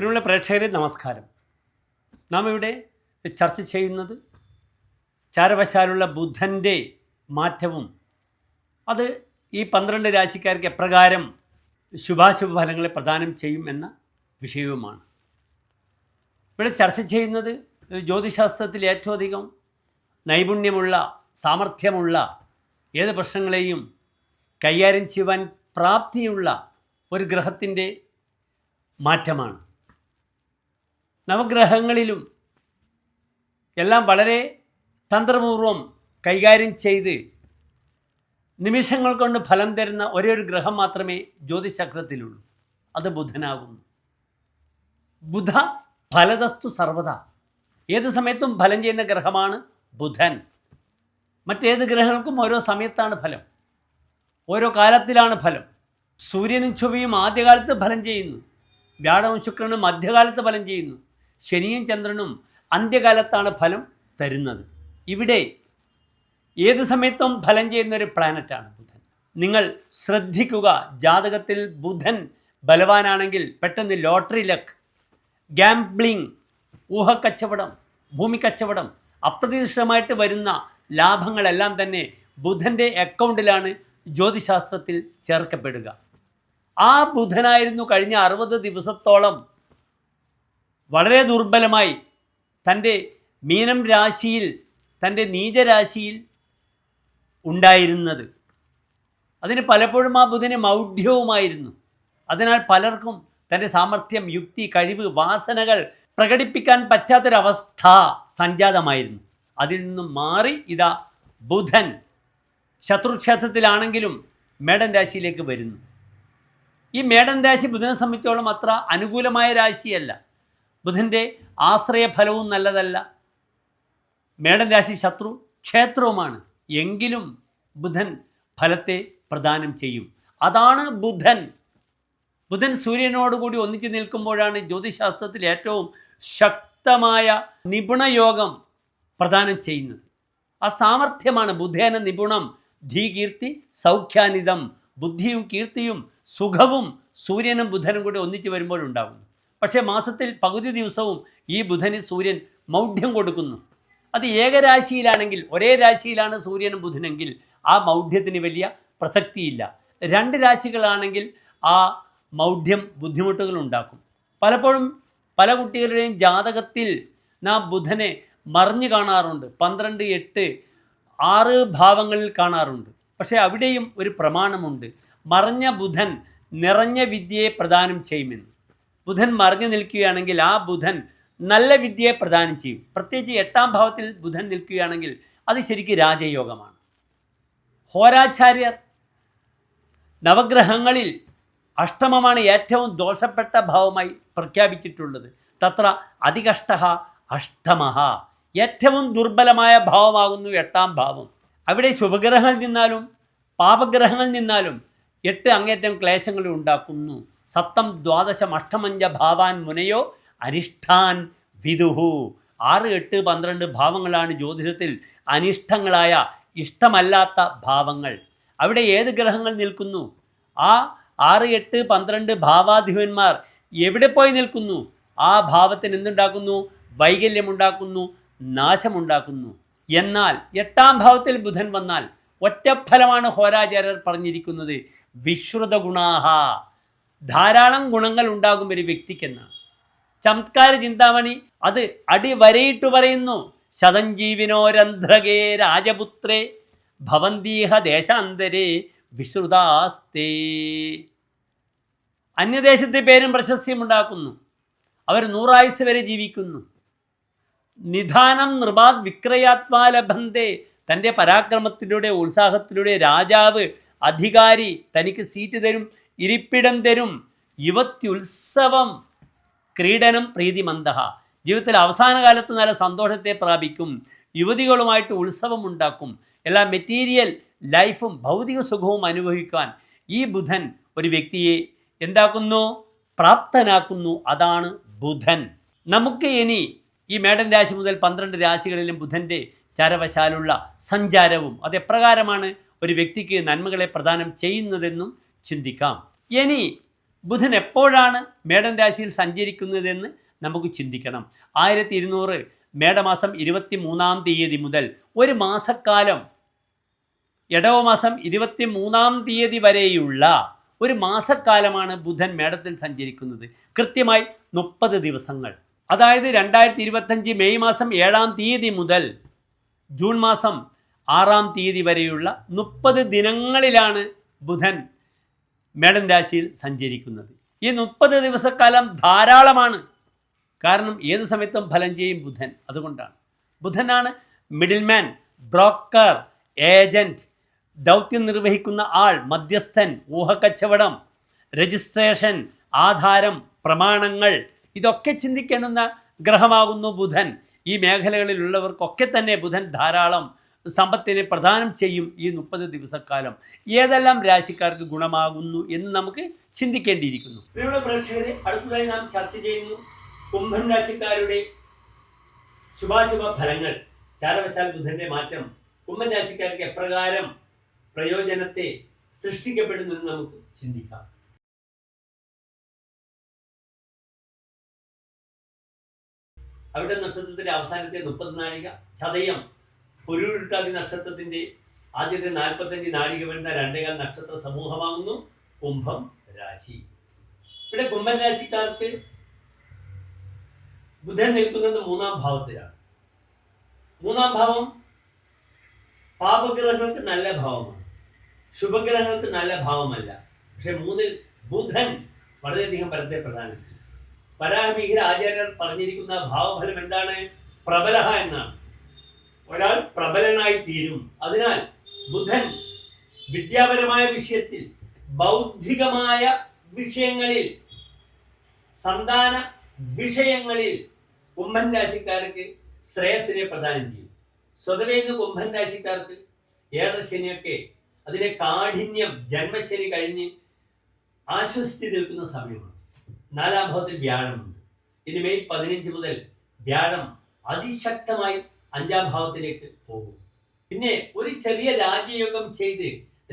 പ്രിയമുള്ള പ്രേക്ഷകരെ നമസ്കാരം. നാം ഇവിടെ ചർച്ച ചെയ്യുന്നത് ചാരവശാലുള്ള ബുധന്റെ മാറ്റവും അത് ഈ പന്ത്രണ്ട് രാശിക്കാർക്ക് എപ്രകാരം ശുഭാശുഭ ഫലങ്ങളെ പ്രദാനം ചെയ്യും എന്ന വിഷയവുമാണ്. ഇവിടെ ചർച്ച ചെയ്യുന്നത് ജ്യോതിശാസ്ത്രത്തിൽ ഏറ്റവും അധികം നൈപുണ്യമുള്ള സാമർഥ്യമുള്ള ഏത് പ്രശ്നങ്ങളെയും കൈകാര്യം ചെയ്യുവാൻ പ്രാപ്തിയുള്ള ഒരു ഗ്രഹത്തിന്റെ മാറ്റമാണ്. നവഗ്രഹങ്ങളിലും എല്ലാം വളരെ തന്ത്രപൂർവം കൈകാര്യം ചെയ്ത് നിമിഷങ്ങൾ കൊണ്ട് ഫലം തരുന്ന ഒരേ ഒരു ഗ്രഹം മാത്രമേ ജ്യോതിചക്രത്തിലുള്ളൂ അത് ബുധനാകുന്നു. ബുധ ഫലതസ്തു സർവത ഏത് സമയത്തും ഫലം ചെയ്യുന്ന ഗ്രഹമാണ് ബുധൻ. മറ്റേത് ഗ്രഹങ്ങൾക്കും ഓരോ സമയത്താണ് ഫലം. ഓരോ കാലത്തിലാണ് ഫലം. സൂര്യനും ചൊവ്വയും ആദ്യകാലത്ത് ഫലം ചെയ്യുന്നു. വ്യാഴവും ശുക്രനും മധ്യകാലത്ത് ഫലം ചെയ്യുന്നു. ശനിയും ചന്ദ്രനും അന്ത്യകാലത്താണ് ഫലം തരുന്നത്. ഇവിടെ ഏത് സമയത്തും ഫലം ചെയ്യുന്ന ഒരു പ്ലാനറ്റാണ് ബുധൻ. നിങ്ങൾ ശ്രദ്ധിക്കുക ജാതകത്തിൽ ബുധൻ ബലവാനാണെങ്കിൽ പെട്ടെന്ന് ലോട്ടറി ലക്ക് ഗാംബ്ലിംഗ് ഊഹക്കച്ചവടം ഭൂമിക്കച്ചവടം അപ്രതീക്ഷിതമായിട്ട് വരുന്ന ലാഭങ്ങളെല്ലാം തന്നെ ബുധന്റെ അക്കൗണ്ടിലാണ് ജ്യോതിശാസ്ത്രത്തിൽ ചേർക്കപ്പെടുക. ആ ബുധനായിരുന്നു കഴിഞ്ഞ അറുപത് ദിവസത്തോളം വളരെ ദുർബലമായി തന്റെ മീനം രാശിയിൽ തന്റെ നീചരാശിയിൽ ഉണ്ടായിരുന്നത്. അതിന് പലപ്പോഴും ആ ബുധന് മൗഢ്യവുമായിരുന്നു. അതിനാൽ പലർക്കും തന്റെ സാമർഥ്യം യുക്തി കഴിവ് വാസനകൾ പ്രകടിപ്പിക്കാൻ പറ്റാത്തൊരവസ്ഥ സംജാതമായിരുന്നു. അതിൽ നിന്നും മാറി ഇതാ ബുധൻ ശത്രുക്ഷേത്രത്തിലാണെങ്കിലും മേടൻ രാശിയിലേക്ക് വരുന്നു. ഈ മേടൻ രാശി ബുധനെ സംബന്ധിച്ചോളം അത്ര അനുകൂലമായ രാശിയല്ല. ബുധന്റെ ആശ്രയഫലവും നല്ലതല്ല. മേടൻ രാശി ശത്രു ക്ഷേത്രവുമാണ്. എങ്കിലും ബുധൻ ഫലത്തെ പ്രദാനം ചെയ്യും. അതാണ് ബുധൻ. ബുധൻ സൂര്യനോടുകൂടി ഒന്നിച്ച് നിൽക്കുമ്പോഴാണ് ജ്യോതിശാസ്ത്രത്തിൽ ഏറ്റവും ശക്തമായ നിപുണയോഗം പ്രദാനം ചെയ്യുന്നത്. ആ സാമർഥ്യമാണ് ബുധേന നിപുണം ധീകീർത്തി സൗഖ്യാനിതം ബുദ്ധിയും കീർത്തിയും സുഖവും സൂര്യനും ബുധനും കൂടി ഒന്നിച്ച് വരുമ്പോഴുണ്ടാകുന്നു പക്ഷേ മാസത്തിൽ പകുതി ദിവസവും ഈ ബുധന് സൂര്യൻ മൗഢ്യം കൊടുക്കുന്നു. അത് ഏകരാശിയിലാണെങ്കിൽ ഒരേ രാശിയിലാണ് സൂര്യനും ബുധനെങ്കിൽ ആ മൗഢ്യത്തിന് വലിയ പ്രസക്തിയില്ല. രണ്ട് രാശികളാണെങ്കിൽ ആ മൗഢ്യം ബുദ്ധിമുട്ടുകൾ ഉണ്ടാക്കും. പലപ്പോഴും പല കുട്ടികളുടെയും ജാതകത്തിൽ നാം ബുധനെ മറിഞ്ഞു കാണാറുണ്ട്. പന്ത്രണ്ട് എട്ട് ആറ് ഭാവങ്ങളിൽ കാണാറുണ്ട്. പക്ഷേ അവിടെയും ഒരു പ്രമാണമുണ്ട്. മറഞ്ഞ ബുധൻ നിറഞ്ഞ വിദ്യയെ പ്രദാനം ചെയ്യുമെന്ന്. ബുധൻ മറിഞ്ഞു നിൽക്കുകയാണെങ്കിൽ ആ ബുധൻ നല്ല വിദ്യയെ പ്രദാനം ചെയ്യും. പ്രത്യേകിച്ച് എട്ടാം ഭാവത്തിൽ ബുധൻ നിൽക്കുകയാണെങ്കിൽ അത് ശരിക്കും രാജയോഗമാണ്. ഹോരാചാര്യർ നവഗ്രഹങ്ങളിൽ അഷ്ടമമാണ് ഏറ്റവും ദോഷപ്പെട്ട ഭാവമായി പ്രഖ്യാപിച്ചിട്ടുള്ളത്. തത്ര അതികഷ്ട അഷ്ടമ ഏറ്റവും ദുർബലമായ ഭാവമാകുന്നു എട്ടാം ഭാവം. അവിടെ ശുഭഗ്രഹങ്ങളിൽ നിന്നാലും പാപഗ്രഹങ്ങളിൽ നിന്നാലും എട്ട് അങ്ങേറ്റം ക്ലേശങ്ങൾ ഉണ്ടാക്കുന്നു. സപ്തം ദ്വാദശം അഷ്ടമഞ്ച ഭാവാൻ മുനയോ അനിഷ്ഠാൻ വിദുഹു. ആറ് എട്ട് പന്ത്രണ്ട് ഭാവങ്ങളാണ് ജ്യോതിഷത്തിൽ അനിഷ്ടങ്ങളായ ഇഷ്ടമല്ലാത്ത ഭാവങ്ങൾ. അവിടെ ഏത് ഗ്രഹങ്ങൾ നിൽക്കുന്നു? ആ ആറ് എട്ട് പന്ത്രണ്ട് ഭാവാധിപന്മാർ എവിടെ പോയി നിൽക്കുന്നു? ആ ഭാവത്തിന് എന്തുണ്ടാക്കുന്നു? വൈകല്യമുണ്ടാക്കുന്നു നാശമുണ്ടാക്കുന്നു. എന്നാൽ എട്ടാം ഭാവത്തിൽ ബുധൻ വന്നാൽ ഒറ്റഫലമാണ് ഹോരാചാര്യർ പറഞ്ഞിരിക്കുന്നത്. വിശ്രുത ഗുണാഹ ധാരാളം ഗുണങ്ങൾ ഉണ്ടാകും ഒരു വ്യക്തിക്കെന്നാണ് ചമത്കാര ചിന്താമണി അത് അടിവരയിട്ട് പറയുന്നു. ശതഞ്ജീവിനോരന്ധ്രകേ രാജപുത്രേ ഭവന്തീഹ ദേശാന്തരേ വിശ്രുതാസ്തേ. അന്യദേശത്തെ പേരും പ്രശസ്തിയും ഉണ്ടാക്കുന്നു അവർ നൂറായുസ് വരെ ജീവിക്കുന്നു. നിധാനം നൃപാത് വിക്രയാത്മാ ലഭന്തേ തന്റെ പരാക്രമത്തിലൂടെ ഉത്സാഹത്തിലൂടെ രാജാവ് അധികാരി തനിക്ക് സീറ്റ് തരും ഇരിപ്പിടം തരും. യുവത്യുത്സവം. ക്രീഡനം പ്രീതിമന്ദഹ ജീവിതത്തിൽ അവസാന കാലത്ത് നല്ല സന്തോഷത്തെ പ്രാപിക്കും. യുവതികളുമായിട്ട് ഉത്സവം ഉണ്ടാക്കും. എല്ലാ മെറ്റീരിയൽ ലൈഫും ഭൗതിക സുഖവും അനുഭവിക്കാൻ ഈ ബുധൻ ഒരു വ്യക്തിയെ എന്താക്കുന്നു? പ്രാപ്തനാക്കുന്നു. അതാണ് ബുധൻ. നമുക്ക് ഇനി ഈ മേടൻ രാശി മുതൽ പന്ത്രണ്ട് രാശികളിലും ബുധന്റെ ചരവശാലുള്ള സഞ്ചാരവും അത് എപ്രകാരമാണ്? ഒരു വ്യക്തിക്ക് നന്മകളെ പ്രദാനം ചെയ്യുന്നതെന്നും ചിന്തിക്കാം. ഇനി ബുധൻ എപ്പോഴാണ് മേടൻ രാശിയിൽ സഞ്ചരിക്കുന്നതെന്ന് നമുക്ക് ചിന്തിക്കണം. ആയിരത്തി ഇരുന്നൂറ് മേടമാസം ഇരുപത്തി മൂന്നാം തീയതി മുതൽ ഒരു മാസക്കാലം ഇടവ മാസം ഇരുപത്തി മൂന്നാം തീയതി വരെയുള്ള ഒരു മാസക്കാലമാണ് ബുധൻ മേടത്തിൽ സഞ്ചരിക്കുന്നത്. കൃത്യമായി മുപ്പത് ദിവസങ്ങൾ. അതായത് രണ്ടായിരത്തി ഇരുപത്തഞ്ച് മെയ് മാസം ഏഴാം തീയതി മുതൽ ജൂൺ മാസം ആറാം തീയതി വരെയുള്ള മുപ്പത് ദിനങ്ങളിലാണ് ബുധൻ മേടൻ രാശിയിൽ സഞ്ചരിക്കുന്നത്. ഈ മുപ്പത് ദിവസക്കാലം ധാരാളമാണ്. കാരണം ഏത് സമയത്തും ഫലം ചെയ്യും ബുധൻ. അതുകൊണ്ടാണ്. ബുധനാണ് മിഡിൽമാൻ ബ്രോക്കർ ഏജന്റ് ദൗത്യം നിർവഹിക്കുന്ന ആൾ മധ്യസ്ഥൻ ഊഹക്കച്ചവടം രജിസ്ട്രേഷൻ ആധാരം പ്രമാണങ്ങൾ ഇതൊക്കെ ചിന്തിക്കേണ്ടുന്ന ഗ്രഹമാകുന്നു ബുധൻ. ഈ മേഖലകളിലുള്ളവർക്കൊക്കെ തന്നെ ബുധൻ ധാരാളം സമ്പത്തിനെ പ്രദാനം ചെയ്യും ഈ മുപ്പത് ദിവസക്കാലം. ഏതെല്ലാം രാശിക്കാർക്ക് ഗുണമാകുന്നു എന്ന് നമുക്ക് ചിന്തിക്കേണ്ടിയിരിക്കുന്നു. പ്രേക്ഷകരെ അടുത്തതായി നാം ചർച്ച ചെയ്യുന്നു കുംഭൻ രാശിക്കാരുടെ ശുഭാശുഭ ഫലങ്ങൾ. ചാരവശാൽ ബുധന്റെ മാറ്റം കുംഭൻ രാശിക്കാർക്ക് എപ്രകാരം പ്രയോജനത്തെ സൃഷ്ടിക്കപ്പെടുന്നു എന്ന് നമുക്ക് ചിന്തിക്കാം. അവിടെ നക്ഷത്രത്തിന്റെ അവസാനത്തെ മുപ്പത് നാഴിക ചതയം പൊരുരുട്ടാതി നക്ഷത്രത്തിന്റെ ആദ്യത്തെ നാൽപ്പത്തഞ്ച് നാഴിക വരുന്ന രണ്ടേകാൽ നക്ഷത്ര സമൂഹമാകുന്നു. കുംഭം രാശി. ഇവിടെ കുംഭൻ രാശിക്കാർക്ക് ബുധൻ നിൽക്കുന്നത് മൂന്നാം ഭാവത്തിലാണ്. മൂന്നാം ഭാവം പാപഗ്രഹങ്ങൾക്ക് നല്ല ഭാവമാണ്. ശുഭഗ്രഹങ്ങൾക്ക് നല്ല ഭാവമല്ല. പക്ഷെ മൂന്നിൽ ബുധൻ വളരെയധികം പരത്തെ പ്രധാനമാണ് പരാഹമീഹിര ആചാര്യർ പറഞ്ഞിരിക്കുന്ന ഭാവഫലം എന്താണ്? പ്രബലഹ എന്നാണ്. ഒരാൾ പ്രബലനായി തീരും. അതിനാൽ ബുധൻ വിദ്യാപരമായ വിഷയത്തിൽ ബൗദ്ധികമായ വിഷയങ്ങളിൽ സന്താന വിഷയങ്ങളിൽ കുംഭൻ രാശിക്കാർക്ക് ശ്രേയസിനെ പ്രദാനം ചെയ്യും. സ്വതവേ ഇന്ന് കുംഭൻ രാശിക്കാർക്ക് ഏറെ ശനിയൊക്കെ അതിന്റെ കാഠിന്യം ജന്മശനി കഴിഞ്ഞ് ആശ്വസിച്ച് നിൽക്കുന്ന സമയമാണ്. നാലാം ഭാവത്തിൽ വ്യാഴമുണ്ട്. ഇനി മെയ് പതിനഞ്ച് മുതൽ വ്യാഴം അതിശക്തമായി അഞ്ചാം ഭാവത്തിലേക്ക് പോകും. പിന്നെ ഒരു ചെറിയ രാജയോഗം ചെയ്ത്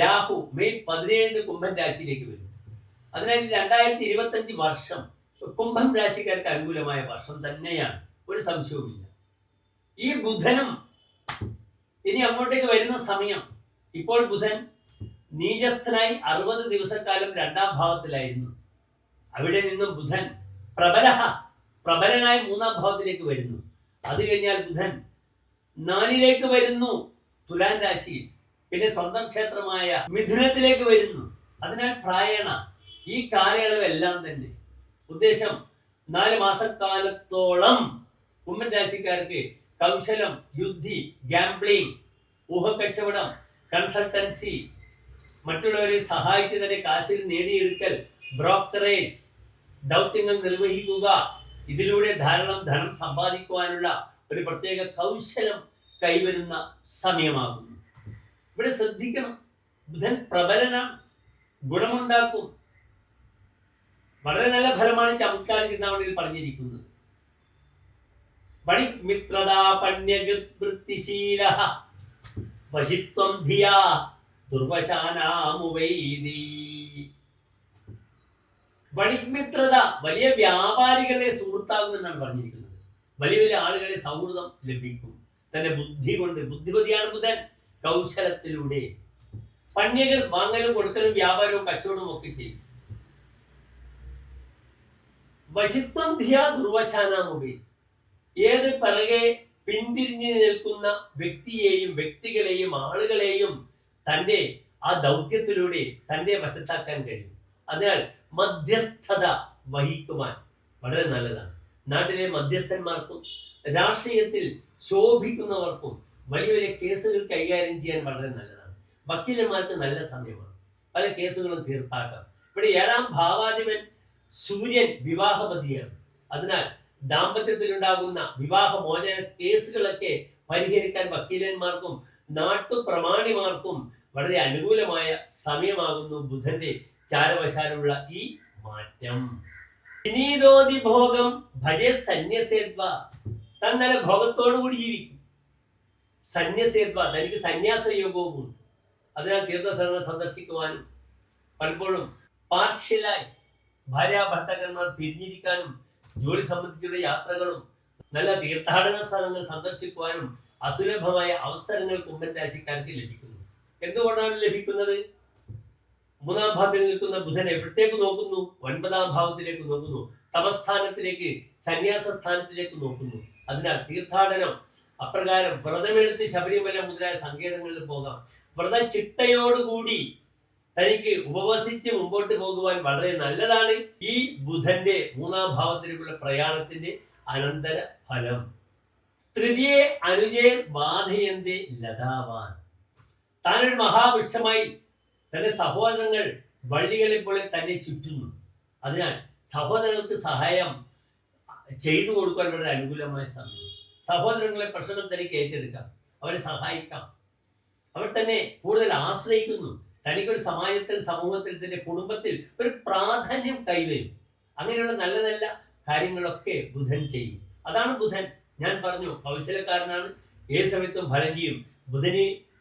രാഹു മെയ് പതിനേഴിന് കുംഭൻ രാശിയിലേക്ക് വരും. അതിനാൽ രണ്ടായിരത്തി ഇരുപത്തഞ്ച് വർഷം കുംഭം രാശിക്കാർക്ക് അനുകൂലമായ വർഷം തന്നെയാണ്. ഒരു സംശയവുമില്ല. ഈ ബുധനും ഇനി അങ്ങോട്ടേക്ക് വരുന്ന സമയം ഇപ്പോൾ ബുധൻ നീചസ്ഥനായി അറുപത് ദിവസക്കാലം രണ്ടാം ഭാവത്തിലായിരുന്നു. അവിടെ നിന്നും ബുധൻ പ്രബല പ്രബലനായി മൂന്നാം ഭാവത്തിലേക്ക് വരുന്നു. അത് കഴിഞ്ഞാൽ ബുധൻ നാലിലേക്ക് വരുന്നു തുലാൻ രാശിയിൽ പിന്നെ സ്വന്തം ക്ഷേത്രമായ മിഥുനത്തിലേക്ക് വരുന്നു. അതിനാൽ പ്രായണ ഈ കാലയളവെല്ലാം തന്നെ ഉദ്ദേശം നാല് മാസക്കാലത്തോളം കുമ്മൻ രാശിക്കാർക്ക് കൗശലം യുദ്ധി ഗാംബ്ലിംഗ് ഊഹക്കച്ചവടം കൺസൾട്ടൻസി മറ്റുള്ളവരെ സഹായിച്ച് തന്നെ കാശിൽ നേടിയെടുക്കൽ ബ്രോക്കറേജ് ദൗത്യങ്ങൾ നിർവഹിക്കുക ഇതിലൂടെ ധാരാളം ധനം സമ്പാദിക്കുവാനുള്ള ഒരു പ്രത്യേക കൗശലം കൈവരുന്ന സമയമാകുന്നു. ഇവിടെ ശ്രദ്ധിക്കണം. ബുധൻ പ്രബലനാണ് ഗുണമുണ്ടാക്കും. വളരെ നല്ല ഫലമാണ് ചമത്കാരം ചിന്താമണിയിൽ പറഞ്ഞിരിക്കുന്നത്. വണിമിത്രതാ പണ്യവൃത്തിശീല വശിത്വം ധിയാ ദുർവശാനാമുവൈദീ. വണിക്മിത്രത വലിയ വ്യാപാരികളെ സുഹൃത്താകുമെന്നാണ് പറഞ്ഞിരിക്കുന്നത്. വലിയ വലിയ ആളുകളെ സൗഹൃദം ലഭിക്കും. തന്റെ ബുദ്ധി കൊണ്ട് ബുദ്ധിപതിയാണ് ബുധൻ. കൗശലത്തിലൂടെ. പണ്യകൾ വാങ്ങലും കൊടുക്കലും വ്യാപാരവും കച്ചവടവും ഒക്കെ ചെയ്യും. വശിത്വം ധിയാ ദുർവശാനാമുപി ഏത് പിറകെ പിന്തിരിഞ്ഞു നിൽക്കുന്ന വ്യക്തിയെയും വ്യക്തികളെയും ആളുകളെയും തന്റെ ആ ദൗത്യത്തിലൂടെ തന്റെ വശത്താക്കാൻ കഴിയും. അതിനാൽ മധ്യസ്ഥത വഹിക്കുവാൻ വളരെ നല്ലതാണ്. നാട്ടിലെ മധ്യസ്ഥന്മാർക്കും രാഷ്ട്രീയത്തിൽ ശോഭിക്കുന്നവർക്കും വലിയ വലിയ കേസുകൾ കൈകാര്യം ചെയ്യാൻ വളരെ നല്ലതാണ്. വക്കീലന്മാർക്ക് നല്ല സമയമാണ്. പല കേസുകളും തീർപ്പാക്കാം. ഇവിടെ ഏഴാം ഭാവാധിപൻ സൂര്യൻ വിവാഹപതിയാണ്. അതിനാൽ ദാമ്പത്യത്തിലുണ്ടാകുന്ന വിവാഹമോചന കേസുകളൊക്കെ പരിഹരിക്കാൻ വക്കീലന്മാർക്കും നാട്ടുപ്രമാണിമാർക്കും വളരെ അനുകൂലമായ സമയമാകുന്നു ബുധന്റെ ചാരവശാലുള്ള ഈ മാറ്റം. വിനീതോതി ഭോഗം ഭജ സന്യസേത്വ. താൻ ഭോഗത്തോടുകൂടി ജീവിക്കും. സന്യസേത്വ. തനിക്ക് സന്യാസ യോഗവും അതിനാൽ തീർത്ഥസ്ഥലങ്ങൾ സന്ദർശിക്കുവാനും പലപ്പോഴും പാർഷ്യലായി ഭാര്യ ഭർത്താക്കന്മാർ പിരിഞ്ഞിരിക്കാനും ജോലി സംബന്ധിച്ചുള്ള യാത്രകളും നല്ല തീർത്ഥാടന സ്ഥലങ്ങൾ സന്ദർശിക്കുവാനും അസുലഭമായ അവസരങ്ങൾ കുംഭൻ രാശിക്കാർക്ക് ലഭിക്കുന്നു. എന്തുകൊണ്ടാണ് ലഭിക്കുന്നത്? മൂന്നാം ഭാവത്തിൽ നിൽക്കുന്ന ബുധൻ എവിടത്തേക്ക് നോക്കുന്നു? ഒൻപതാം ഭാവത്തിലേക്ക് നോക്കുന്നു. തപസ്ഥാനത്തിലേക്ക് സന്യാസ സ്ഥാനത്തിലേക്ക് നോക്കുന്നു. അതിനാൽ തീർത്ഥാടനം അപ്രകാരം വ്രതമെടുത്ത് ശബരിമല മുതലായ സങ്കേതങ്ങളിൽ പോകാം. വ്രത ചിട്ടയോടുകൂടി തനിക്ക് ഉപവസിച്ച് മുമ്പോട്ട് പോകുവാൻ വളരെ നല്ലതാണ് ഈ ബുധന്റെ മൂന്നാം ഭാവത്തിലേക്കുള്ള പ്രയാണത്തിന്റെ അനന്തര ഫലം. തൃതിയെ അനുജയർ ബാധയന്റെ ലതാവാൻ. താനൊരു മഹാവൃക്ഷമായി തന്റെ സഹോദരങ്ങൾ വള്ളികളെ പോലെ തന്നെ ചുറ്റുന്നു. അതിനാൽ സഹോദരങ്ങൾക്ക് സഹായം ചെയ്തു കൊടുക്കാൻ വളരെ അനുകൂലമായ സമയം. സഹോദരങ്ങളെ പ്രശ്നം തന്നെ ഏറ്റെടുക്കാം. അവരെ സഹായിക്കാം. അവർ തന്നെ കൂടുതൽ ആശ്രയിക്കുന്നു. തനിക്കൊരു സമാജത്തിൽ സമൂഹത്തിൽ തന്റെ കുടുംബത്തിൽ ഒരു പ്രാധാന്യം കൈവരും. അങ്ങനെയുള്ള നല്ല നല്ല കാര്യങ്ങളൊക്കെ ബുധൻ ചെയ്യും. അതാണ് ബുധൻ. ഞാൻ പറഞ്ഞു കൗശലക്കാരനാണ്. ഏത് സമയത്തും ഫലം ചെയ്യും. ബുധന്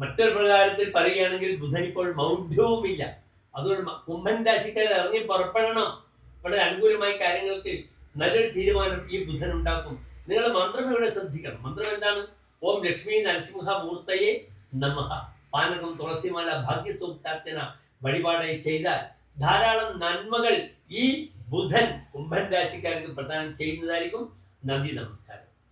മറ്റൊരു പ്രകാരത്തിൽ പറയുകയാണെങ്കിൽ ബുധൻ ഇപ്പോൾ മൗഢ്യവുമില്ല. അതുകൊണ്ട് കുംഭൻ രാശിക്കാരൻ ഇറങ്ങി പുറപ്പെടണം. വളരെ അനുകൂലമായ കാര്യങ്ങൾക്ക് നല്ലൊരു തീരുമാനം ഈ ബുധൻ ഉണ്ടാക്കും. നിങ്ങൾ മന്ത്രം ഇവിടെ ശ്രദ്ധിക്കണം. മന്ത്രം എന്താണ്? ഓം ലക്ഷ്മി നരസിംഹ മൂർത്തയെ നമഃ. പാനകം തുളസിമാല ഭാഗ്യസൂക്താർത്ഥന വഴിപാടായി ചെയ്താൽ ധാരാളം നന്മകൾ ഈ ബുധൻ കുംഭൻ രാശിക്കാർക്ക് പ്രദാനം ചെയ്യുന്നതായിരിക്കും നന്ദി നമസ്കാരം.